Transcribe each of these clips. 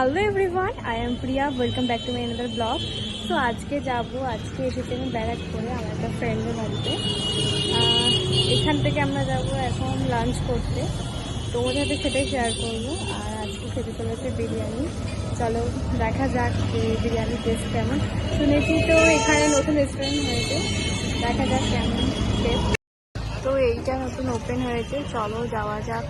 Hello everyone I am Priya welcome back to my another blog তো আজকে যাব, আজকে এসেছি আমি ব্যারাক করে আমার একটা ফ্রেন্ডের বাড়িতে। এখান থেকে আমরা যাব এখন লাঞ্চ করতে। তোমাদের সাথে সেটাই শেয়ার করব। আর আজকে খেতে চলেছে বিরিয়ানি। চলো, দেখা যাক যে বিরিয়ানির টেস্ট কেমন। শুনেছি তো এখানে নতুন রেস্টুরেন্ট হয়েছে। দেখা যাক কেমন টেস্ট তো এইটা নতুন ওপেন হয়েছে। চলো, যাওয়া যাক।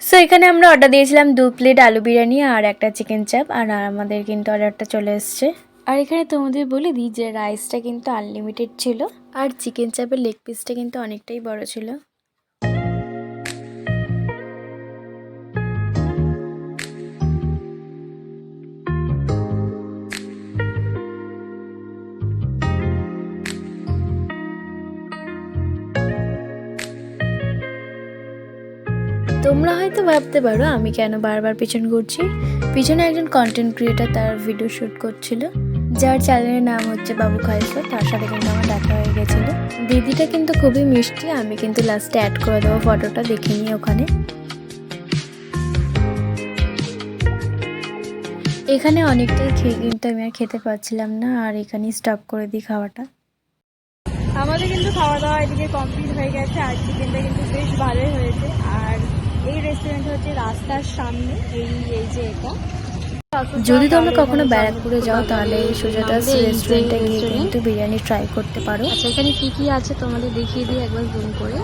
সো এখানে আমরা অর্ডার দিয়েছিলাম দু প্লেট আলু বিরিয়ানি আর একটা চিকেন চাপ আর আমাদের কিন্তু অর্ডারটা চলে এসছে। আর এখানে তোমাদের বলে দিই যে রাইসটা কিন্তু আনলিমিটেড ছিল, আর চিকেন চাপের লেগ পিসটা কিন্তু অনেকটাই বড় ছিল। তোমরা হয়তো ভাবতে পারো, আমি কেন বারবার পিছন ঘুরছি। পিছনে একজন কন্টেন্ট ক্রিয়েটার তার ভিডিও শ্যুট করছিল, যার চ্যানেলের নাম হচ্ছে বাবু খাইসো তার সাথে কিন্তু আমার দেখা হয়ে গেছিল। দিদিটা কিন্তু খুবই মিষ্টি, আমি কিন্তু লাস্টে অ্যাড করে দেবো ফটোটা দেখে নিয়ে ওখানে। এখানে অনেকটাই খেয়ে কিন্তু আমি আর খেতে পারছিলাম না, আর এখানেই স্টপ করে দিই খাওয়াটা। আমাদের কিন্তু খাওয়া দাওয়া এদিকে কমপ্লিট হয়ে গেছে আর চিকেনটা কিন্তু বেশ ভালোই হয়েছে, আর এই রেস্টুরেন্ট হচ্ছে রাস্তার সামনে এই এই যে এটা। যদি তোমরা কখনো ব্যারাকপুরে যাও তাহলে সুজাতাস রেস্টুরেন্টে গিয়ে কিন্তু বিরিয়ানি ট্রাই করতে পারো। আচ্ছা এখানে কি কি আছে তোমাদের দেখিয়ে দিই একবার জুম করে।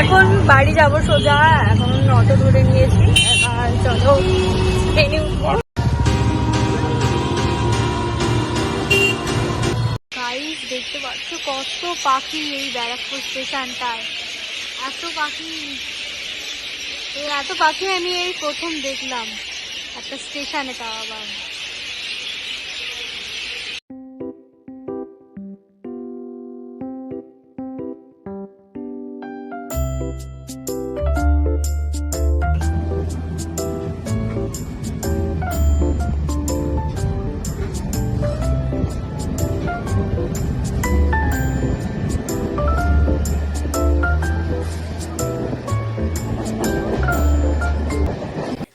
এখন বাড়ি যাব সোজা এখন অটো ধরে নিয়েছি। আর চলো ট্রেনে পাচ্ছ কত পাখি এই ব্যারাকপুর স্টেশনটায়? এত পাখি। এই এত পাখি আমি এই প্রথম দেখলাম একটা স্টেশনে তাও আবার।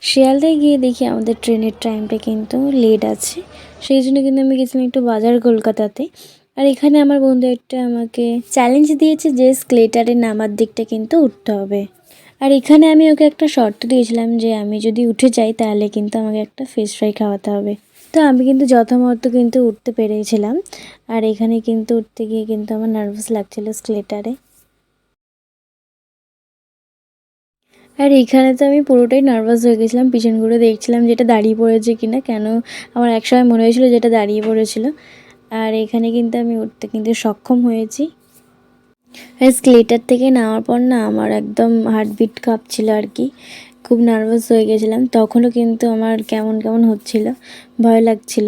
শিয়ালদায় গিয়ে দেখি আমাদের ট্রেনের টাইমটা কিন্তু লেট আছে। সেই জন্য কিন্তু আমি গেছিলাম একটু বাজার কলকাতাতে। আর এখানে আমার বন্ধু একটা আমাকে চ্যালেঞ্জ দিয়েছে যে স্কেলেটারের নামার দিকটা কিন্তু উঠতে হবে। আর এখানে আমি ওকে একটা শর্ত দিয়েছিলাম যে আমি যদি উঠে যাই তাহলে কিন্তু আমাকে একটা ফিশ ফ্রাই খাওয়াতে হবে। তো আমি কিন্তু যথামত কিন্তু উঠতে পেরেছিলাম। আর এখানে কিন্তু উঠতে গিয়ে কিন্তু আমার নার্ভাস লাগছিল স্কেলেটারে আর এখানে তো আমি পুরোটাই নার্ভাস হয়ে গেছিলাম। পিছন ঘুরে দেখছিলাম যেটা দাঁড়িয়ে পড়েছে কিনা। কেন? আমার একসময় মনে হয়েছিল যেটা দাঁড়িয়ে পড়েছিল। আর এখানে কিন্তু আমি উঠতে কিন্তু সক্ষম হয়েছি। স্কেলেটার থেকে নামার পর না আমার একদম হার্টবিট কাঁপছিল আর কি। খুব নার্ভাস হয়ে গেছিলাম। তখনও কিন্তু আমার কেমন কেমন হচ্ছিল, ভয় লাগছিল।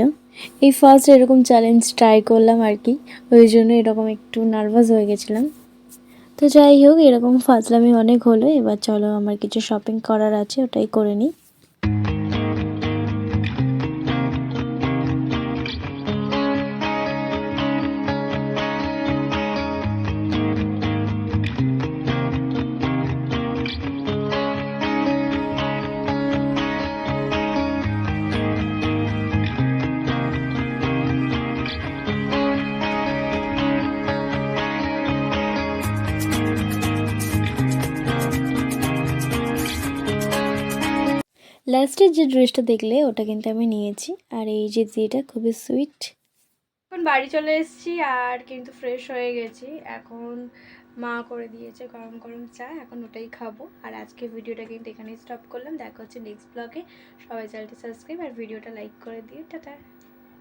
এই ফার্স্ট এরকম চ্যালেঞ্জ ট্রাই করলাম আর কি। ওই জন্য এরকম একটু নার্ভাস হয়ে গেছিলাম। তো যাই হোক, এরকম ফাজলামি অনেক হলো। এবার চলো, আমার কিছু শপিং করার আছে, ওটাই করে নিই। লাস্টের যে ড্রেসটা দেখলে, ওটা কিন্তু আমি নিয়েছি। আর এই যে জিটা খুবই সুইট এখন বাড়ি চলে এসেছি, আর কিন্তু ফ্রেশ হয়ে গেছি। এখন মা করে দিয়েছে গরম গরম চা, এখন ওটাই খাব। আর আজকে ভিডিওটা কিন্তু এখানেই স্টপ করলাম। দেখা হচ্ছে নেক্সট ব্লগে সবাই চ্যানেলটি সাবস্ক্রাইব আর ভিডিওটা লাইক করে দিয়ে টাটা।